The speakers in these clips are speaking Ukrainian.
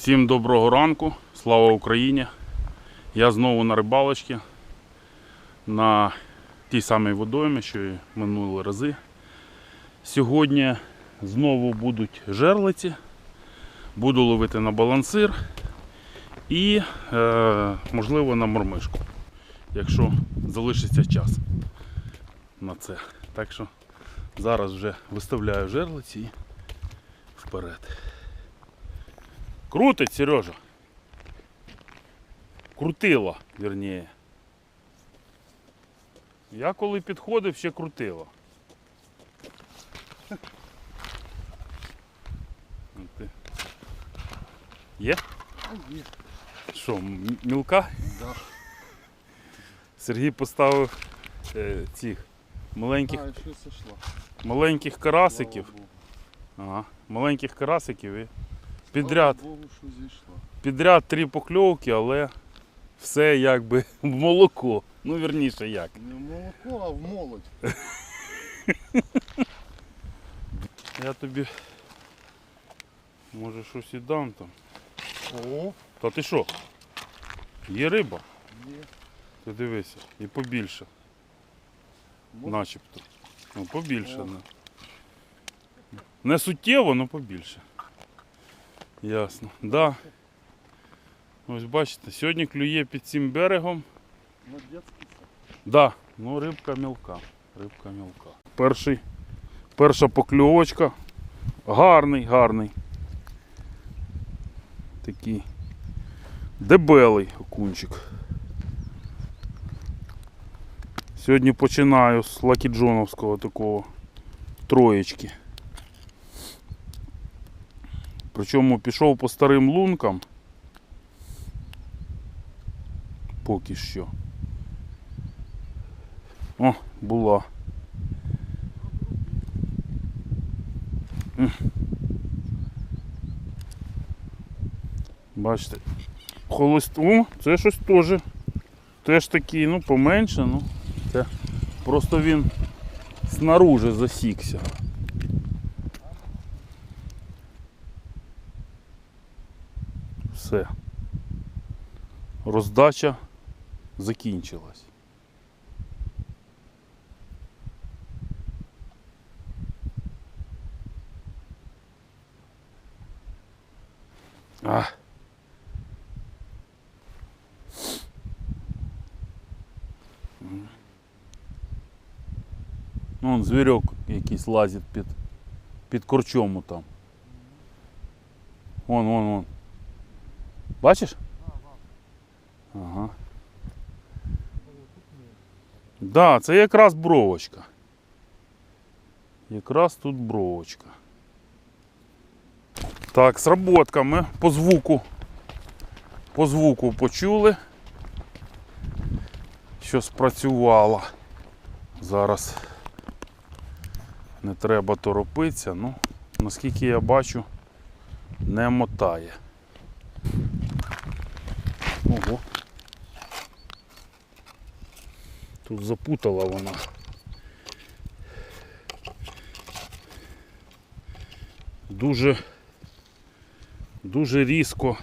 Всім доброго ранку, слава Україні! Я знову на рибалочці на тій самій водоймі, що і минулі рази. Сьогодні знову будуть жерлиці, буду ловити на балансир і, е, можливо, на мормишку, якщо залишиться час на це. Так що зараз вже виставляю жерлиці і вперед. Крутить, Сережа. Крутило, вірніше. Я коли підходив, ще крутило. Ну. Є? Є. Що, мілка? Да. Сергій поставив е, цих маленьких, А, маленьких карасиків. Ага, маленьких карасиків і підряд. Богу, що зійшла. підряд три покльовки, але все якби в молоко. Ну, вірніше як. Не в молоко, а в молодь. Я тобі може щось і дам там. О, Та ти що? Є риба? є. Ти дивися. І побільше, Мо- начебто. Ну, побільше. Не, не суттєво, але побільше. Ясно. Да. Ось бачите, сьогодні клює під цим берегом. Сад. Да, ну рибка мілка. Рибка мілка. Перший, перша покльовочка. Гарний, гарний. Такий дебелий окунчик. Сьогодні починаю з лакіджоновського такого троєчки. Причому пішов по старим лункам. Поки що. О, була. Бачите. Холост... О, це щось теж. Теж такий, ну, поменше, ну. Це просто він снаружи засікся. Все. Роздача закінчилась. А. М. Ну, Вон звірок якийсь лазить під, під корчому там. Вон, вон, вон. Бачиш? Ага. Да, це якраз бровочка. Якраз тут бровочка. Так, сработка ми по звуку. По звуку почули, що спрацювало. Зараз не треба торопитися, ну, наскільки я бачу, не мотає. Ого. Тут запутала вона. Дуже дуже різко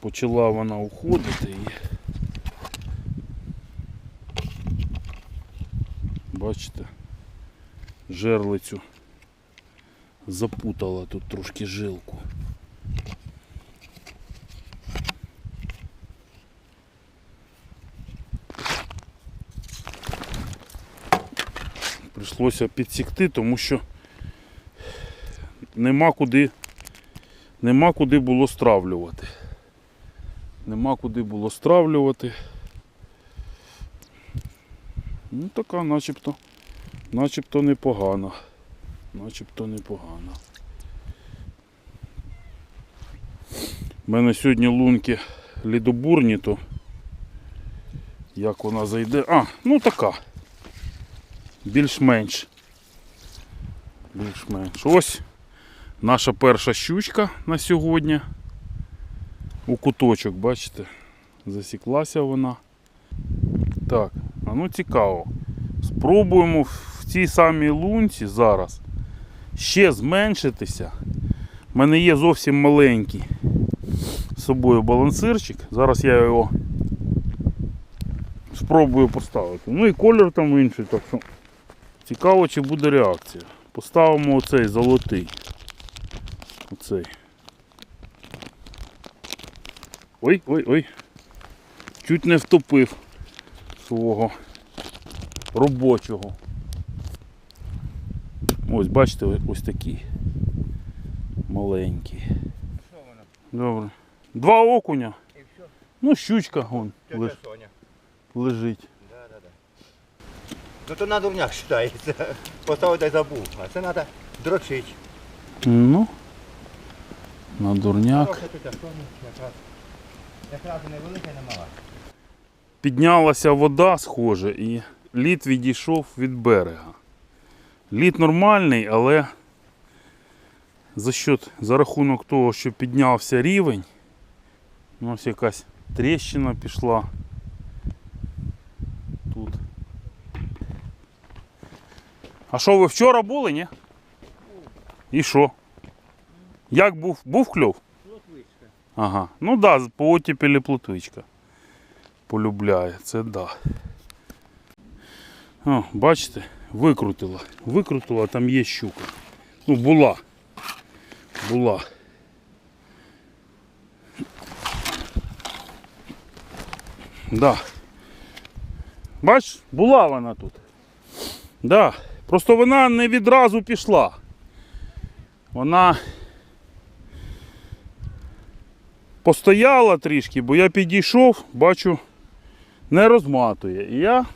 почала вона уходити і бачите, жерлицю запутала тут трошки жилку. Прийшлося підсікти, тому що нема куди Нема куди було стравлювати. Нема куди було стравлювати. Ну така начебто, начебто непогана. Начебто непогана. У мене сьогодні лунки лідобурні, то як вона зайде. А, ну така. Більш-менш. Більш-менш. Ось Наша перша щучка на сьогодні. У куточок, бачите, засіклася вона. Так, а ну цікаво. Спробуємо в цій самій лунці зараз ще зменшитися, У мене є зовсім маленький з собою балансирчик. Зараз я його спробую поставити. Ну і колір там інший, так що цікаво, чи буде реакція. Поставимо оцей золотий. Оцей. Ой, ой, ой. Чуть не втопив свого робочого. Ось, бачите, ось. Що воно? Добре. Два окуня. Ну, щучка вон лежить. Ну то на дурняк вважається. Поставити й забув. А це треба дрочити. Ну. На дурняк. Якраз. Якраз невелика, і. Піднялася вода, схоже, і лід відійшов від берега. Лід нормальний, але за счет, за рахунок того, що піднявся рівень, ну, ось якась тріщина пішла. Тут. А що ви вчора були, ні? І що? Як був? Був кльов? Плотвичка. Ага. Ну да, по оттепелі плотвичка. Полюбляє, це да. О, бачите, викрутила. Викрутила, там є щука. Ну, була. Була. Да. Бач, була вона тут. Да. Просто вона не відразу пішла. Вона постояла трішки, бо я підійшов, бачу, не розматує. І я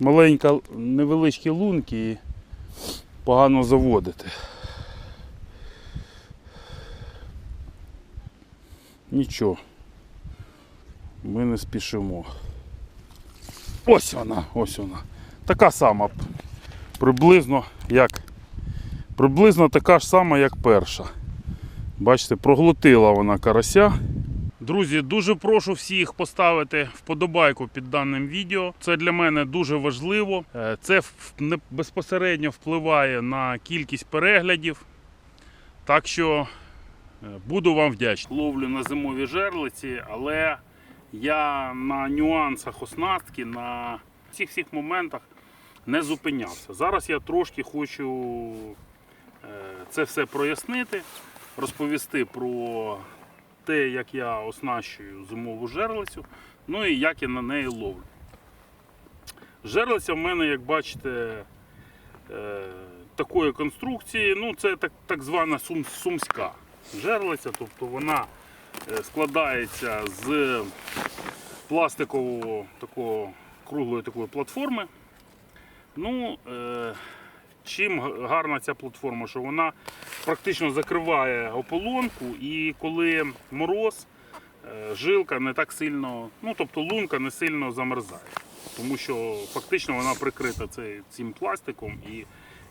маленька, невеличкі лунки і погано заводити. Нічого. Ми не спішимо. Ось вона, ось вона. Така сама приблизно як Приблизно така ж сама, як перша. Бачите, проглотила вона карася. Друзі, дуже прошу всіх поставити вподобайку під даним відео. Це для мене дуже важливо. Е, Це безпосередньо впливає на кількість переглядів. Так що е, буду вам вдячний. Ловлю на зимові жерлиці, але я на нюансах оснастки, на всіх всіх моментах не зупинявся. Зараз я трошки хочу е, це все прояснити, розповісти про те, як я оснащую зимову жерлицю, ну і як я на неї ловлю. Жерлиця в мене, як бачите, е, такої конструкції, ну це так, так звана сум, сумська жерлиця, тобто вона складається з пластикового такого круглої такої платформи. Ну, е, чим гарна ця платформа, що вона практично закриває ополонку, і коли мороз, е, жилка не так сильно, ну тобто лунка не сильно замерзає. Тому що фактично вона прикрита цим пластиком і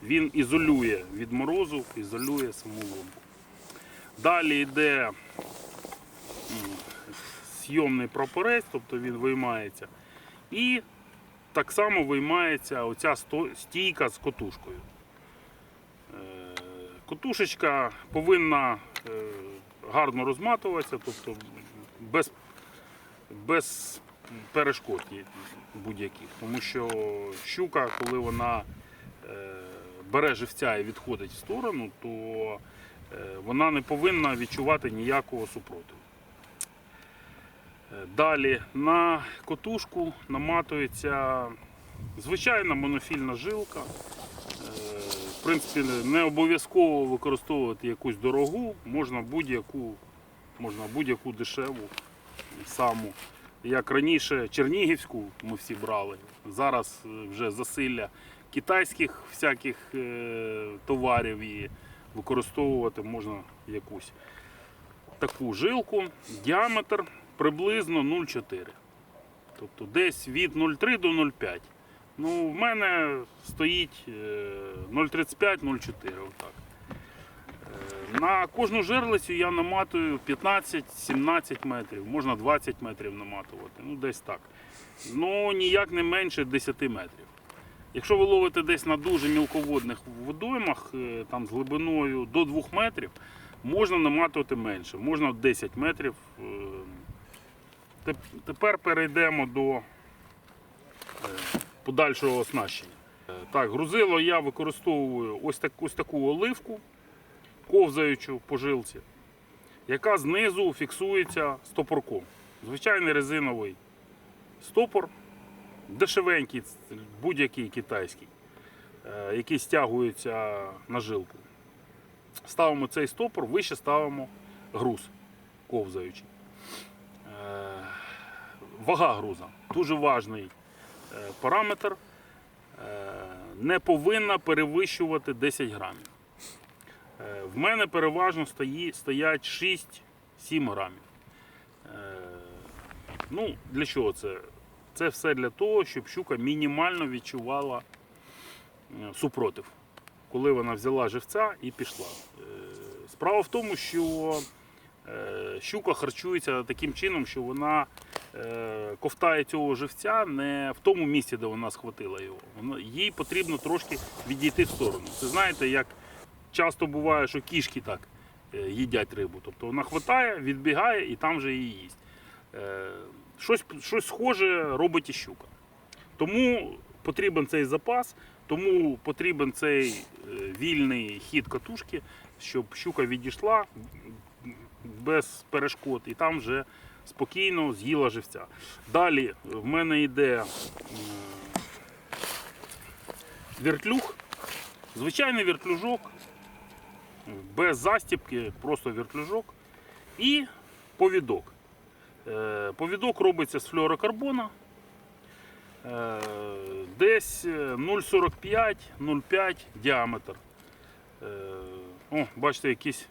він ізолює від морозу, ізолює саму лунку. Далі йде м, зйомний прапорець, тобто він виймається. І так само виймається оця стійка з котушкою. Е, Котушечка повинна е, гарно розматуватися, тобто без, без перешкод будь-яких. Тому що щука, коли вона е, бере живця і відходить в сторону, то вона не повинна відчувати ніякого супротиву. Далі на котушку наматується звичайна монофільна жилка. Е, В принципі, не обов'язково використовувати якусь дорогу, можна будь-яку, можна будь-яку дешеву саму. Як раніше Чернігівську ми всі брали. Зараз е, вже засилля китайських всяких е, товарів і використовувати можна якусь таку жилку. Діаметр приблизно 0,4. Тобто десь від 0,3 до 0,5. Ну, в мене стоїть е, 0,35-0,4. Отак. Е, На кожну жерлицю я наматую 15-17 метрів, можна 20 метрів наматувати. Ну, десь так. Ну, ніяк не менше 10 метрів. Якщо ви ловите десь на дуже мілководних водоймах, е, там з глибиною до 2 метрів, можна наматувати менше, можна 10 метрів. Теп- Тепер перейдемо до е, подальшого оснащення. Е, Так, грузило я використовую ось, так, ось таку оливку, ковзаючу по жилці, яка знизу фіксується стопорком. Звичайний резиновий стопор, дешевенький, будь-який китайський, е, який стягується на жилку. Ставимо цей стопор, вище ставимо груз ковзаючий. Вага груза дуже важний е, параметр. Е, Не повинна перевищувати 10 грамів. Е, В мене переважно стоять 6-7 грамів. Ну, для чого це? Це все для того, щоб щука мінімально відчувала супротив, коли вона взяла живця і пішла. Справа в тому, що щука харчується таким чином, що вона ковтає цього живця не в тому місці, де вона схватила його. Їй потрібно трошки відійти в сторону. Це знаєте, як часто буває, що кішки так е, їдять рибу. Тобто вона хватає, відбігає і там вже її їсть. Е, Щось, щось схоже робить і щука. Тому потрібен цей запас, тому потрібен цей е, вільний хід катушки, щоб щука відійшла без перешкод і там вже спокійно з'їла живця. Далі в мене йде вертлюг, звичайний вертлюжок, без застіпки, просто вертлюжок і повідок. Е, Повідок робиться з флюорокарбона. Е, Десь е, 0,45-0,5 діаметр. Е, О, бачите, якийсь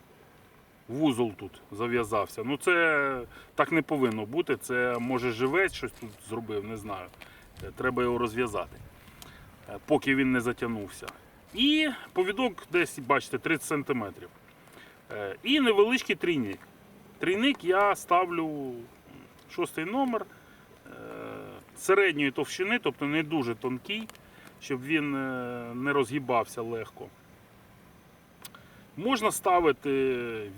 вузол тут зав'язався. Ну це так не повинно бути. Це може живець щось тут зробив, не знаю. Е, Треба його розв'язати, е, поки він не затягнувся. І повідок десь, бачите, 30 см. І невеличкий трійник. Трійник я ставлю шостий номер е, середньої товщини, тобто не дуже тонкий, щоб він е, не розгибався легко. Можна ставити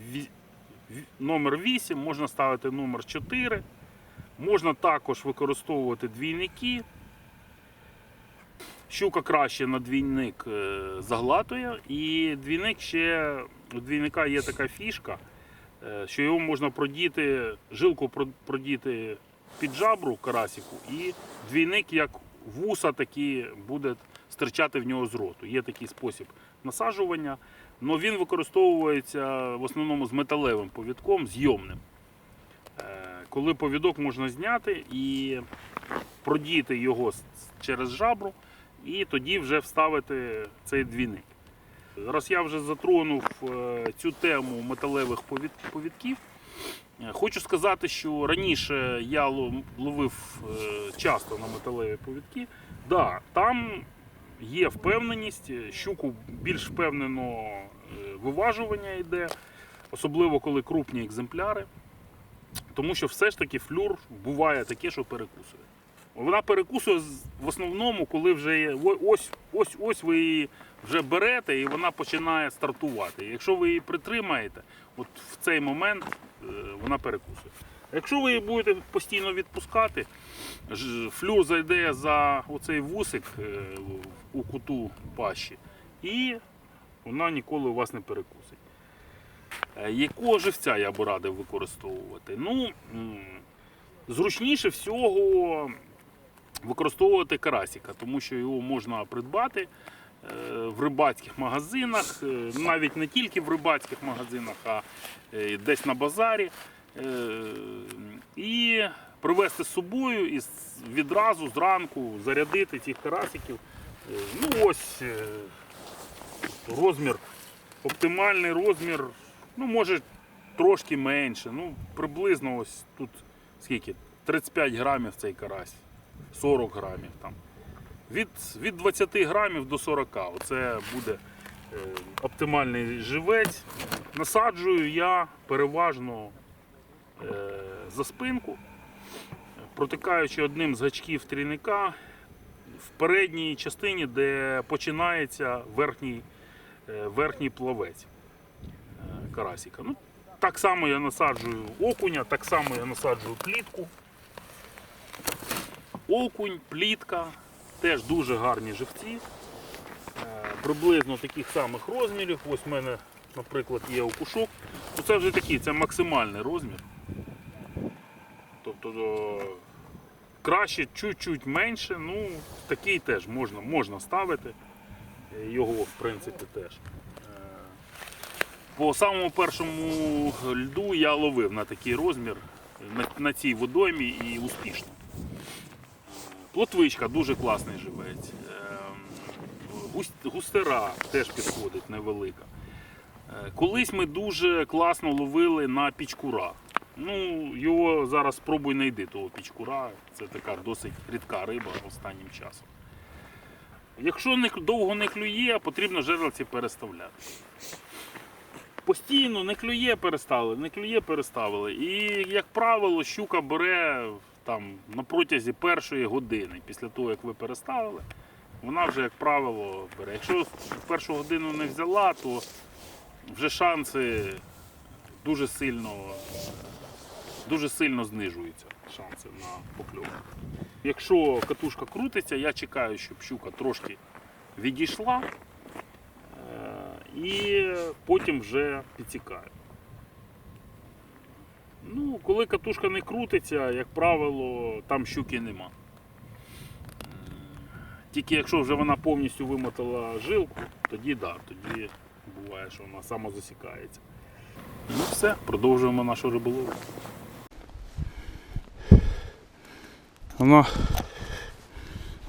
номер 8, можна ставити номер 4, можна також використовувати двійники. Щука краще на двійник е, заглатує, і двійник ще у двійника є така фішка, е, що його можна продіти, жилку продіти під жабру карасику, і двійник як вуса такі буде стирчати в нього з роту. Є такий спосіб насаджування, але він використовується в основному з металевим повідком, зйомним. Е, Коли повідок можна зняти і продіти його через жабру, і тоді вже вставити цей двійник. Раз я вже затронув е, цю тему металевих повідків. е, Хочу сказати, що раніше я ловив часто на металеві повідки. Да, там є впевненість, е, щуку більш впевнено е, виважування йде, особливо коли крупні екземпляри. Тому що все ж таки флюр буває таке, що перекусує. Вона перекусує в основному, коли вже є, ось, ось, ось ви її вже берете і вона починає стартувати. Якщо ви її притримаєте, от в цей момент е, вона перекусує. Якщо ви її будете постійно відпускати, флюр зайде за оцей вусик е, у куту пащі, і вона ніколи у вас не перекусить. Е, Якого живця я би радив використовувати? Ну, зручніше всього використовувати карасика, тому що його можна придбати е, в рибацьких магазинах, навіть не тільки в рибацьких магазинах, а десь на базарі. Е, І привезти з собою і відразу зранку зарядити цих карасиків. Е, Ну ось е, розмір, оптимальний розмір, ну може трошки менше. Ну, приблизно ось тут скільки? 35 грамів цей карась, 40 грамів там. Від, від 20 грамів до 40. Оце буде оптимальний живець. Насаджую я переважно за спинку, протикаючи одним з гачків трійника в передній частині, де починається верхній, е, верхній плавець е, карасика. Ну, так само я насаджую окуня, так само я насаджую плітку. Окунь, плітка, теж дуже гарні живці. Е, Приблизно таких самих розмірів. Ось в мене, наприклад, є окушок. Ну, Це вже такий, це максимальний розмір. Тобто о, краще чуть-чуть менше, ну такий теж можна, можна ставити. Е, Його в принципі теж. Е, По самому першому льду я ловив на такий розмір на, на цій водоймі і успішно. Плотвичка дуже класний живець. Густера теж підходить невелика. Е, Колись ми дуже класно ловили на пічкура. Ну, його зараз спробуй знайди того пічкура. Це така досить рідка риба останнім часом. Якщо не, довго не клює, потрібно жерлиці переставляти. Постійно не клює, переставили, не клює, переставили. І, як правило, щука бере там, на протязі першої години після того, як ви переставили, вона вже, як правило, бере. Якщо першу годину не взяла, то вже шанси дуже сильно, дуже сильно знижуються шанси на покльовку. Якщо катушка крутиться, я чекаю, щоб щука трошки відійшла е, і потім вже підсікаю. Ну, коли катушка не крутиться, як правило, там щуки нема. Тільки якщо вже вона повністю вимотала жилку, тоді да, тоді буває, що вона самозасікається. Ну все, продовжуємо нашу риболовлю. Вона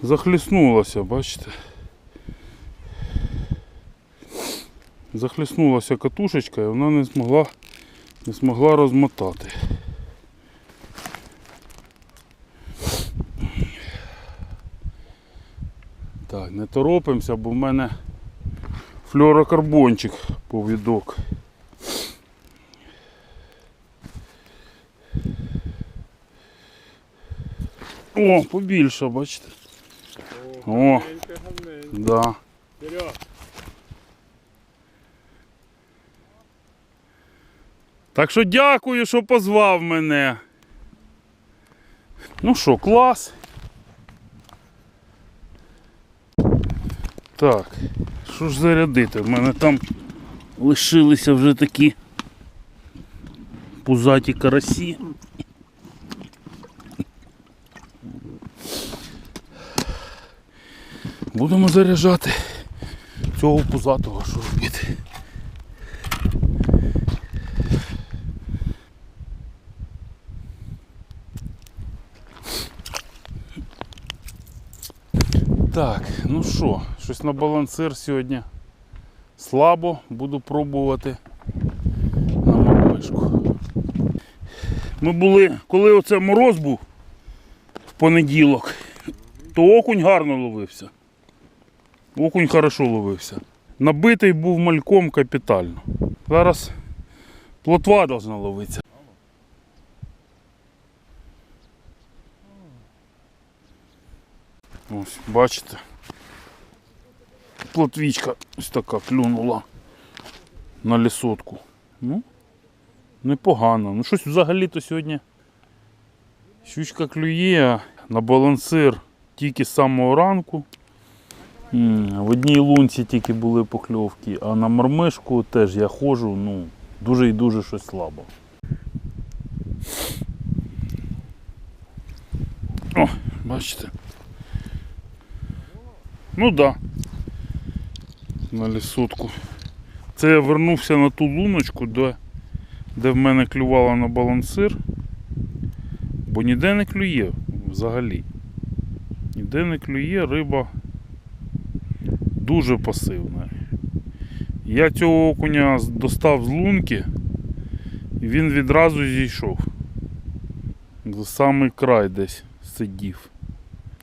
захліснулася, бачите? Захліснулася катушечка і вона не змогла, не змогла розмотати. Так, не торопимося, бо в мене флюорокарбончик повідок. О, побільше, бачите. О, да. Так що дякую, що позвав мене. Ну що, клас. Так, що ж зарядити? В мене там лишилися вже такі пузаті карасі. Будемо заряджати цього пузатого, що робити. Так, ну що, щось на балансир сьогодні слабо, буду пробувати на мормишку. Ми були, коли оце мороз був в понеділок, то окунь гарно ловився. Окунь хорошо ловився. Набитий був мальком капітально. Зараз плотва должна ловитися. Ось, бачите. Плотвічка ось така клюнула на лісотку. Ну, непогано. Ну щось взагалі-то сьогодні щучка клює на балансир тільки з самого ранку. В одній лунці тільки були покльовки, а на мормишку теж я ходжу, ну, дуже і дуже щось слабо. О, бачите. Ну так. Да. На лісотку. Це я вернувся на ту луночку, де, де в мене клювала на балансир. Бо ніде не клює взагалі. Ніде не клює риба дуже пасивна. Я цього окуня достав з лунки і він відразу зійшов. За самий край десь сидів.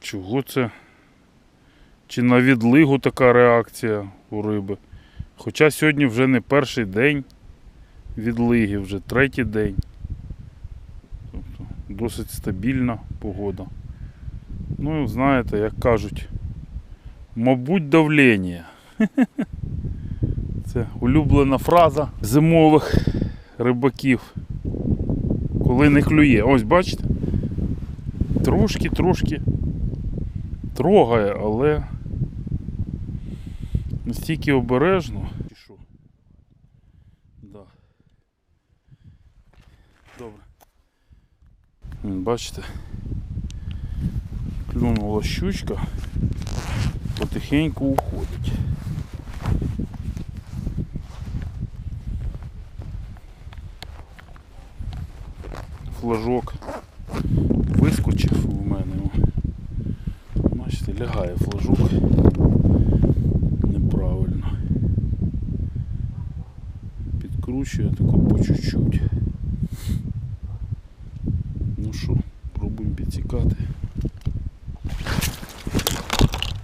Чого це? Чи на відлигу така реакція у риби? Хоча сьогодні вже не перший день відлиги, вже третій день. Тобто досить стабільна погода. Ну, знаєте, як кажуть, Мабуть, давлення. Це улюблена фраза зимових рибаків. Коли не клює. Ось бачите? Трошки, трошки трогає, але настільки обережно. Да. Добре. Бачите? Клюнула щучка, потихеньку уходить. Флажок вискочив у мене. Бачите, лягає флажок. Неправильно. Підкручує тако по чуть-чуть. Ну що, пробуємо підсікати.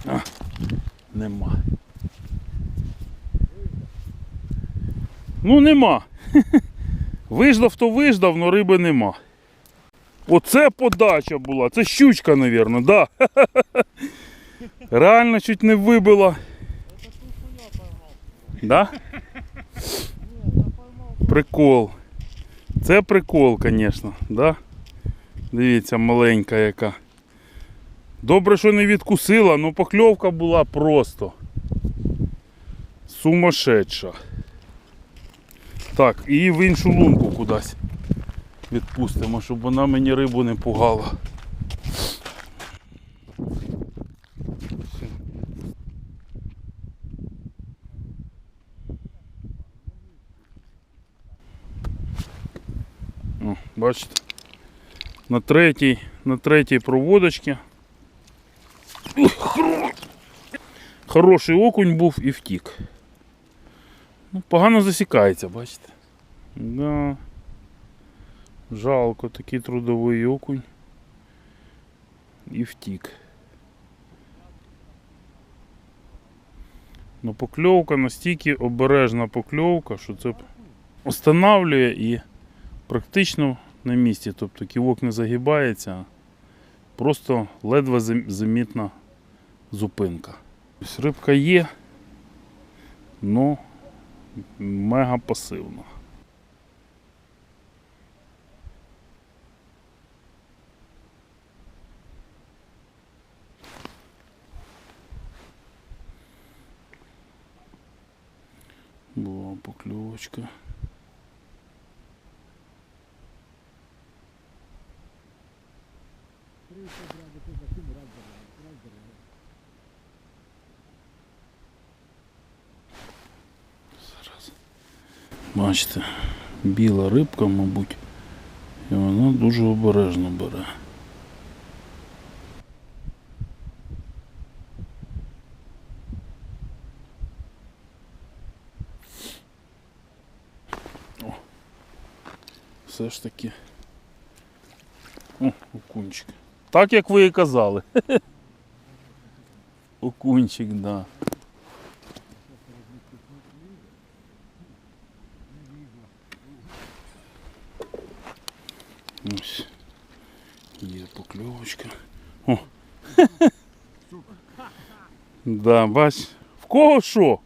А, нема. Ну нема. Виждав, то виждав, но риби нема. Оце подача була. Це щучка, мабуть, да. Реально чуть не вибила. Да? Прикол. Це прикол, звісно, да? Дивіться, маленька яка. Добре, що не відкусила, але покльовка була просто сумасшедша. Так, і в іншу лунку кудись відпустимо, щоб вона мені рибу не пугала. О, бачите? На третій, на третій проводочці. Хороший окунь був і втік. Ну, погано засікається, бачите? Да. Жалко, такий трудовий окунь. І втік. Ну покльовка настільки обережна покльовка, що це останавлює і практично на місці. Тобто ківок не загибається, просто ледве зам- замітна зупинка. Ось рибка є, але мега пасивна. Була покльовочка. Зараз. Бачите, біла рибка, мабуть, і вона дуже обережно бере. О, все ж таки. О, окунчик. Так як ви і казали. Окунчик, да. Ось. Є покльовочка. О. Да, бач. В кого що?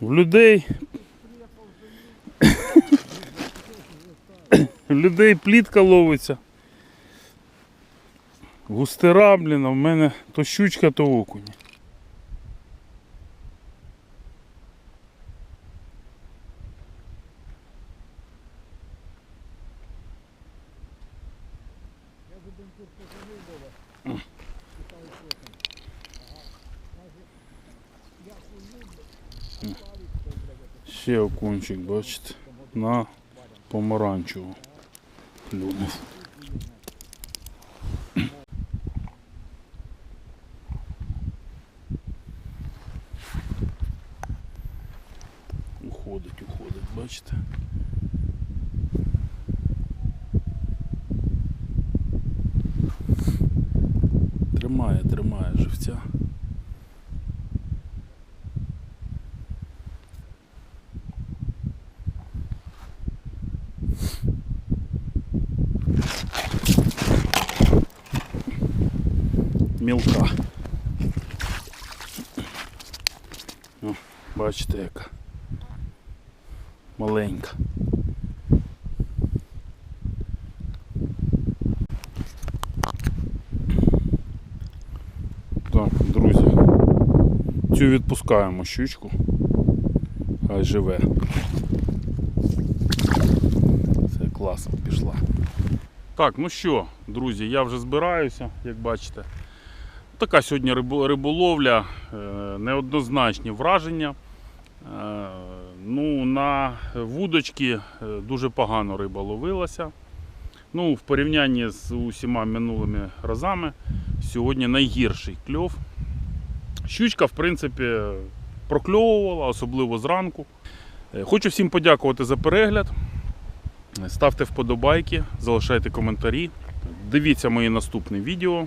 В людей. В людей плітка ловиться. Густера, блін, а в мене то щучка, то окунь. Ще окунчик, бачите, на помаранчеву клюнув. Уходить, уходить, бачите? Тримає, тримає живця. Мілка. Бачите, яка маленька. Так, друзі. Цю відпускаємо щучку. Хай живе. Це класно пішла. Так, ну що, друзі, я вже збираюся, як бачите. Така сьогодні риболовля, е, неоднозначні враження. Е, Ну, на вудочки е, дуже погано риба ловилася. Ну, в порівнянні з усіма минулими разами, сьогодні найгірший кльов. Щучка, в принципі, прокльовувала, особливо зранку. Хочу всім подякувати за перегляд. Ставте вподобайки, залишайте коментарі. Дивіться мої наступні відео.